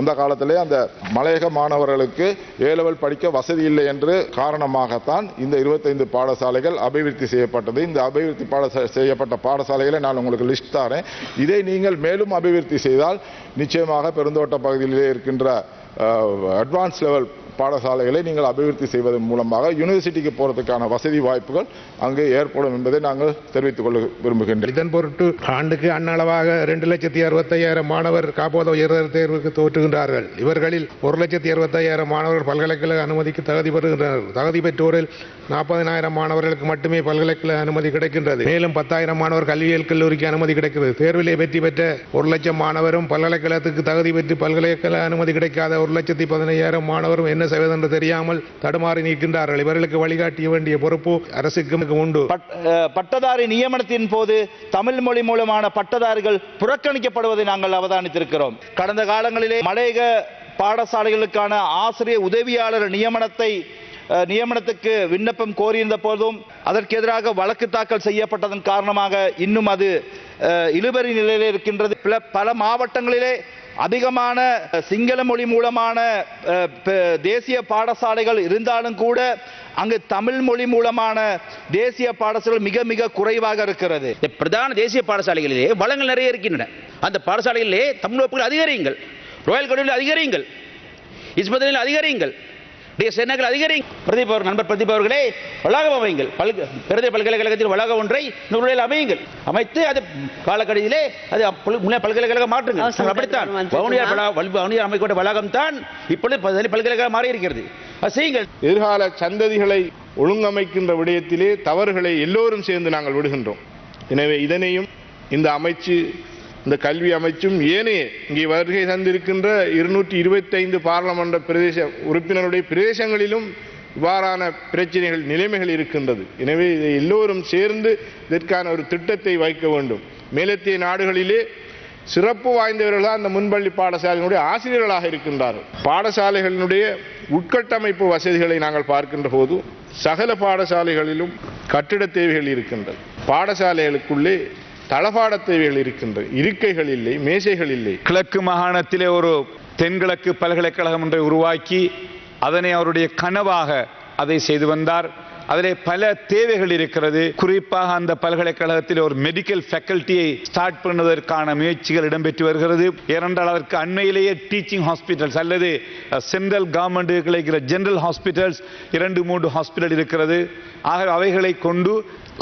அந்த காலத்திலே அந்த மலையக மாணவர்களுக்கு ஏலவல் படிக்க வசதி இல்லை என்று காரணமாகத்தான் இந்த இருபத்தைந்து பாடசாலைகள் அபிவிருத்தி செய்யப்பட்டது. இந்த அபிவிருத்தி பாட செய்யப்பட்ட பாடசாலைகளை நான் உங்களுக்கு லிஸ்ட் தரேன். இதை நீங்கள் மேலும் அபிவிருத்தி செய்தால் நிச்சயமாக பெருந்தோட்ட பகுதியிலே இருக்கின்ற அட்வான்ஸ் லெவல் பாடசாலைகளை நீங்கள் அபிவிருத்தி செய்வதன் மூலமாக யூனிவர்சிட்டிக்கு போகிறதுக்கான வசதி வாய்ப்புகள் அங்கு ஏற்படும் என்பதை நாங்கள் தெரிவித்துக் கொள்ள விரும்புகின்றோம். இதன் பொருட்டு ஆண்டுக்கு அன்னளவாக ரெண்டு லட்சத்தி அறுபத்தையாயிரம் மாணவர் காப்போத உயர்தர தேர்வுக்கு தோற்றுகின்றார்கள். இவர்களில் ஒரு லட்சத்தி அறுபத்தையாயிரம் மாணவர்கள் பல்கலைக்கழக அனுமதிக்கு தகுதி பெறுகின்றனர். தகுதி பெற்றோரில் நாற்பதினாயிரம் மாணவர்களுக்கு மட்டுமே பல்கலைக்கழக அனுமதி கிடைக்கின்றது. மேலும் பத்தாயிரம் மாணவர் கல்வியியல் கல்லூரிக்கு அனுமதி கிடைக்கிறது. தேர்விலே வெற்றி பெற்ற ஒரு லட்சம் மாணவரும் பல்கலைக்கழகத்துக்கு தகுதி பெற்று பல்கலைக்கழக அனுமதி கிடைக்காத ஒரு லட்சத்தி பதினையாயிரம் மாணவரும் என்ன என்ன செய்வதென்று தெரியாமல் தடுமாறி நிற்கின்றார்கள். இவர்களுக்கு வழிகாட்டிய வேண்டிய பொறுப்பு அரசுக்கு உண்டு. பட்டதாரி நியமனத்தின் போது தமிழ் மொழி மூலமான பட்டதாரிகள் புறக்கணிக்கப்படுவதை நாங்கள் அவதானித்திருக்கிறோம். கடந்த காலங்களிலே மலையக பாடசாலைகளுக்கான ஆசிரியர் உதவியாளர் நியமனத்தை நியமனத்துக்கு விண்ணப்பம் கோரியிருந்த போதும் அதற்கு எதிராக வழக்கு தாக்கல் செய்யப்பட்டதன் காரணமாக இன்னும் அது இழுபறி நிலையில் இருக்கின்றது. பல மாவட்டங்களிலே அதிகமான சிங்கள மொழி மூலமான தேசிய பாடசாலைகள் இருந்தாலும் கூட அங்கு தமிழ் மொழி மூலமான தேசிய பாடசாலைகள் மிக மிக குறைவாக இருக்கிறது. பிரதான தேசிய பாடசாலைகளிலே வளங்கள் நிறைய இருக்கின்றன. அந்த பாடசாலைகளிலே தமிழ் வகுப்புகள் அதிகரியுங்கள். ரோயல் கல்லூரியில் அதிகரியுங்கள். இஸ்மதில் அதிகரியுங்கள். சென்னங்கள் அதிகரிங்க பிரதீப் அவர் நண்பர் பிரதீப் அவர்களே வளாகம் அமையுங்கள். பல்க பிரதேச பல்கலைக்கழகத்தில் வளாகம் ஒன்றை நூறில் அமையுங்கள். அமைத்து அது காலக்கடையிலே அது முன்னே பல்கலைக்கழகம் மாற்றுங்க அவசர நாங்கள் அப்படித்தான். வவுனியார் வவுனியார் அமைக்கப்பட்ட வளாகம் தான் இப்பொழுது பல்கலை- பல்கலைக்கழகம் மாறி இருக்கிறது செய்யுங்கள். எதிர்கால சந்ததிகளை ஒழுங்கமைக்கின்ற விடயத்திலே தவறுகளை எல்லோரும் சேர்ந்து நாங்கள் விடுகின்றோம். எனவே இதனையும் இந்த அமைச்சு இந்த கல்வி அமைச்சும் ஏனைய இங்கே வருகை தந்திருக்கின்ற இருநூற்றி இருபத்தைந்து பாராளுமன்ற பிரதேச உறுப்பினருடைய பிரதேசங்களிலும் இவ்வாறான பிரச்சனைகள் நிலைமைகள் இருக்கின்றது. எனவே இதை எல்லோரும் சேர்ந்து இதற்கான ஒரு திட்டத்தை வைக்க வேண்டும். மேலத்திய நாடுகளிலே சிறப்பு வாய்ந்தவர்களாக அந்த முன்பள்ளி பாடசாலையினுடைய ஆசிரியர்களாக இருக்கின்றார்கள். பாடசாலைகளினுடைய உட்கட்டமைப்பு வசதிகளை நாங்கள் பார்க்கின்ற போது சகல பாடசாலைகளிலும் கட்டிட தேவைகள் இருக்கின்றது. பாடசாலைகளுக்குள்ளே தளபாட தேவைகள் இருக்கின்றது இருக்கைகள் இல்லை மேசைகள் இல்லை. கிழக்கு மாகாணத்திலே ஒரு தென்கிழக்கு பல்கலைக்கழகம் ஒன்றை உருவாக்கி அதனை அவருடைய கனவாக அதை செய்து வந்தார். அதிலே பல தேவைகள் இருக்கிறது. குறிப்பாக அந்த பல்கலைக்கழகத்தில் ஒரு மெடிக்கல் ஃபேக்கல்ட்டியை ஸ்டார்ட் பண்ணுவதற்கான முயற்சிகள் இடம்பெற்று வருகிறது. ஏனென்றால் அதற்கு அண்மையிலேயே டீச்சிங் ஹாஸ்பிட்டல்ஸ் அல்லது சென்ட்ரல் கவர்மெண்ட் கிடைக்கிற ஜெனரல் ஹாஸ்பிட்டல்ஸ் இரண்டு மூன்று ஹாஸ்பிட்டல் இருக்கிறது. ஆக அவைகளை கொண்டு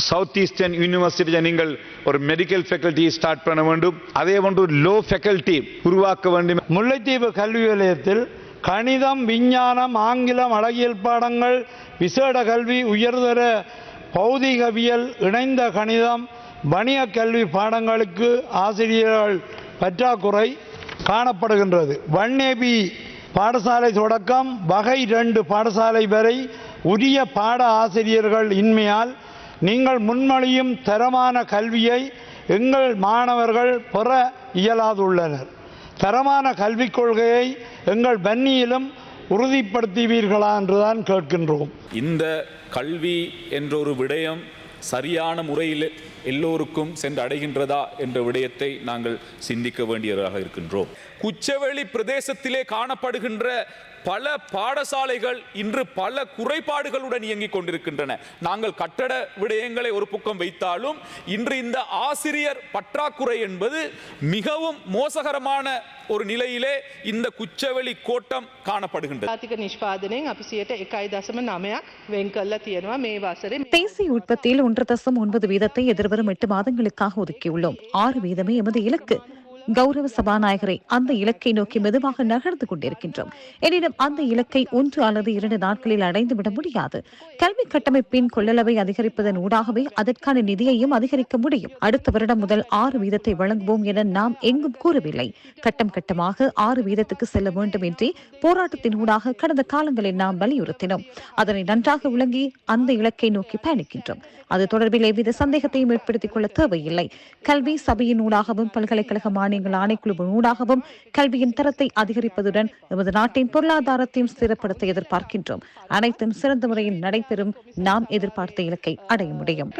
சவுத் ஈஸ்டர்ன் யூனிவர்சிட்டியில் நீங்கள் ஒரு மெடிக்கல் ஃபேக்கல்ட்டியை ஸ்டார்ட் பண்ண வேண்டும். அதே போன்று லோ ஃபேக்கல்ட்டி உருவாக்க வேண்டும். முல்லைத்தீவு கல்வி நிலையத்தில் கணிதம் விஞ்ஞானம் ஆங்கிலம் அழகியல் பாடங்கள் விசேட கல்வி உயர்தர பௌதிகவியல் இணைந்த கணிதம் வணிக கல்வி பாடங்களுக்கு ஆசிரியர்கள் பற்றாக்குறை காணப்படுகின்றது. வன்னேபி பாடசாலை தொடக்கம் வகை ரெண்டு பாடசாலை வரை உரிய பாட ஆசிரியர்கள் இன்மையால் நீங்கள் முன்மொழியும் தரமான கல்வியை எங்கள் மாணவர்கள் பெற இயலாதுள்ளனர். தரமான கல்விக் கொள்கையை எங்கள் பன்னியிலும் உறுதிப்படுத்துவீர்களா என்றுதான் கேட்கின்றோம். இந்த கல்வி என்ற ஒரு விடயம் சரியான முறையில் எல்லோருக்கும் சென்று அடைகின்றதா என்ற விடயத்தை நாங்கள் சிந்திக்க வேண்டியதாக இருக்கின்றோம். குச்சவெளி பிரதேசத்திலே காணப்படுகின்ற பல பாடசாலைகள் இன்று பல குறைபாடுகளுடன் இயங்கிக் கொண்டிருக்கின்றன. நாங்கள் கட்டட விடயங்களை ஒரு பக்கம் வைத்தாலும் இன்று இந்த ஆசிரியர் பற்றாக்குறை என்பது மிகவும் மோசகரமான ஒரு நிலையிலே இந்த குச்சவெளி கோட்டம் காணப்படுகின்றது. தேசிய உற்பத்தியில் ஒன்று தசம் ஒன்பது வீதத்தை எதிர்வரும் எட்டு மாதங்களுக்காக ஒதுக்கியுள்ளோம். ஆறு வீதமே எமது இலக்கு. கௌரவ சபாநாயகரை அந்த இலக்கை நோக்கி மெதுவாக நகர்ந்து கொண்டிருக்கின்றோம். எனினும் அந்த இலக்கை ஒன்று அல்லது இரண்டு நாட்களில் அடைந்துவிட முடியாது. கல்வி கட்டமைப்பின் கொள்ளளவை அதிகரிப்பதன் ஊடாகவே அதற்கான நிதியையும் அதிகரிக்க முடியும். அடுத்த வருடம் முதல் ஆறு வீதத்தை வழங்குவோம் என நாம் எங்கும் கூறவில்லை. கட்டம் கட்டமாக ஆறு வீதத்துக்கு செல்ல வேண்டும் என்றே போராட்டத்தின் ஊடாக கடந்த காலங்களில் நாம் வலியுறுத்தினோம். அதனை நன்றாக விளங்கி அந்த இலக்கை நோக்கி பயணிக்கின்றோம். அது தொடர்பில் எவ்வித சந்தேகத்தையும் ஏற்படுத்திக் கொள்ள தேவையில்லை. கல்வி சபையின் ஊடாகவும் பல்கலைக்கழக நீங்கள் ஆணைக்குழு ஊடாகவும் கல்வியின் தரத்தை அதிகரிப்பதுடன் எமது நாட்டின் பொருளாதாரத்தையும் ஸ்திரப்படுத்த எதிர்பார்க்கின்றோம். அனைத்தும் சிறந்த முறையில் நடைபெறும். நாம் எதிர்பார்த்த இலக்கை அடைய முடியும்.